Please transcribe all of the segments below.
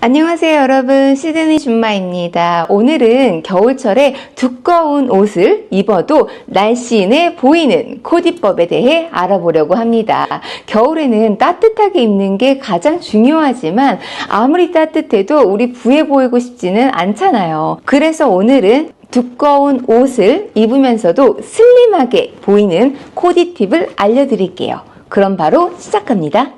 안녕하세요 여러분 시드니 준마입니다. 오늘은 겨울철에 두꺼운 옷을 입어도 날씬해 보이는 코디법에 대해 알아보려고 합니다. 겨울에는 따뜻하게 입는 게 가장 중요하지만 아무리 따뜻해도 우리 부해 보이고 싶지는 않잖아요. 그래서 오늘은 두꺼운 옷을 입으면서도 슬림하게 보이는 코디 팁을 알려드릴게요. 그럼 바로 시작합니다.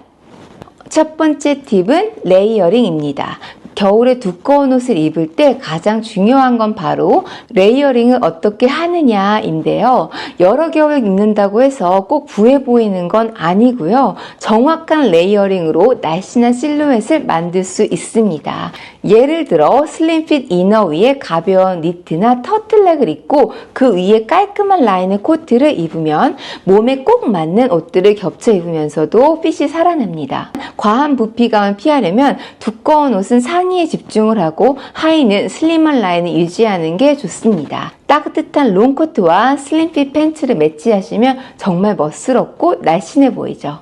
첫 번째 팁은 레이어링입니다. 겨울에 두꺼운 옷을 입을 때 가장 중요한 건 바로 레이어링을 어떻게 하느냐인데요. 여러 겹을 입는다고 해서 꼭 부해 보이는 건 아니고요. 정확한 레이어링으로 날씬한 실루엣을 만들 수 있습니다. 예를 들어 슬림핏 이너 위에 가벼운 니트나 터틀넥을 입고 그 위에 깔끔한 라인의 코트를 입으면 몸에 꼭 맞는 옷들을 겹쳐 입으면서도 핏이 살아납니다. 과한 부피감을 피하려면 두꺼운 옷은 상의 에 집중을 하고 하의는 슬림한 라인을 유지하는 게 좋습니다. 따뜻한 롱코트와 슬림핏 팬츠를 매치하시면 정말 멋스럽고 날씬해 보이죠.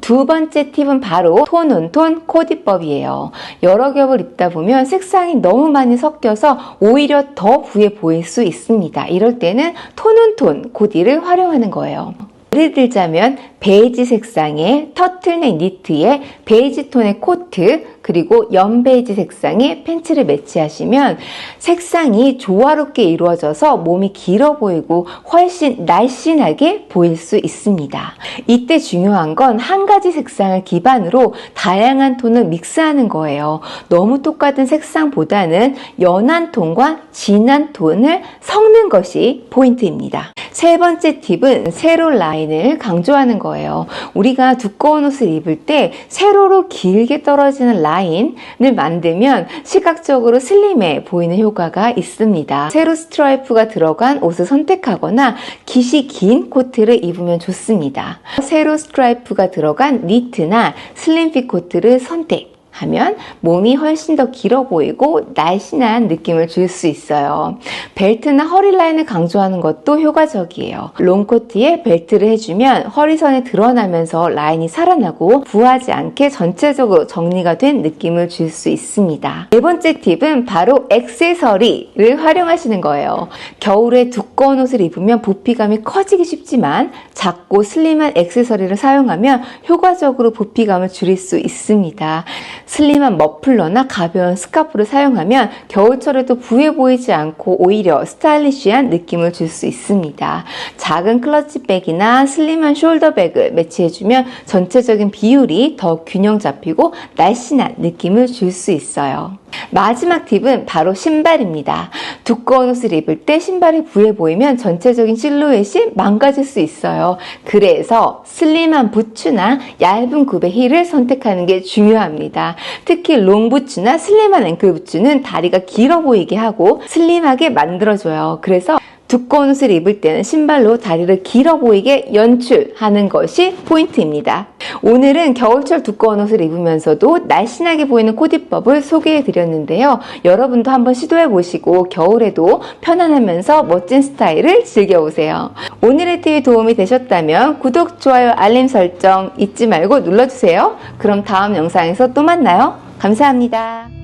두 번째 팁은 바로 톤 온톤 코디법이에요. 여러 겹을 입다 보면 색상이 너무 많이 섞여서 오히려 더 부해 보일 수 있습니다. 이럴 때는 톤 온톤 코디를 활용하는 거예요. 예를 들자면 베이지 색상의 터틀넥 니트에 베이지 톤의 코트 그리고 연베이지 색상의 팬츠를 매치하시면 색상이 조화롭게 이루어져서 몸이 길어 보이고 훨씬 날씬하게 보일 수 있습니다. 이때 중요한 건 한 가지 색상을 기반으로 다양한 톤을 믹스하는 거예요. 너무 똑같은 색상보다는 연한 톤과 진한 톤을 섞는 것이 포인트입니다. 세 번째 팁은 세로 라인을 강조하는 거예요. 우리가 두꺼운 옷을 입을 때 세로로 길게 떨어지는 라인을 만들면 시각적으로 슬림해 보이는 효과가 있습니다. 세로 스트라이프가 들어간 옷을 선택하거나 깃이 긴 코트를 입으면 좋습니다. 세로 스트라이프가 들어간 니트나 슬림핏 코트를 선택. 하면 몸이 훨씬 더 길어 보이고 날씬한 느낌을 줄 수 있어요. 벨트나 허리 라인을 강조하는 것도 효과적이에요. 롱코트에 벨트를 해주면 허리선이 드러나면서 라인이 살아나고 부하지 않게 전체적으로 정리가 된 느낌을 줄 수 있습니다. 네 번째 팁은 바로 액세서리를 활용하시는 거예요. 겨울에 두꺼운 옷을 입으면 부피감이 커지기 쉽지만 작고 슬림한 액세서리를 사용하면 효과적으로 부피감을 줄일 수 있습니다. 슬림한 머플러나 가벼운 스카프를 사용하면 겨울철에도 부해 보이지 않고 오히려 스타일리쉬한 느낌을 줄 수 있습니다. 작은 클러치백이나 슬림한 숄더백을 매치해주면 전체적인 비율이 더 균형 잡히고 날씬한 느낌을 줄 수 있어요. 마지막 팁은 바로 신발입니다. 두꺼운 옷을 입을 때 신발이 부해 보이면 전체적인 실루엣이 망가질 수 있어요. 그래서 슬림한 부츠나 얇은 굽의 힐을 선택하는 게 중요합니다. 특히 롱 부츠나 슬림한 앵클 부츠는 다리가 길어 보이게 하고 슬림하게 만들어줘요. 그래서 두꺼운 옷을 입을 때는 신발로 다리를 길어 보이게 연출하는 것이 포인트입니다. 오늘은 겨울철 두꺼운 옷을 입으면서도 날씬하게 보이는 코디법을 소개해 드렸는데요. 여러분도 한번 시도해 보시고 겨울에도 편안하면서 멋진 스타일을 즐겨보세요. 오늘의 팁이 도움이 되셨다면 구독, 좋아요, 알림 설정 잊지 말고 눌러주세요. 그럼 다음 영상에서 또 만나요. 감사합니다.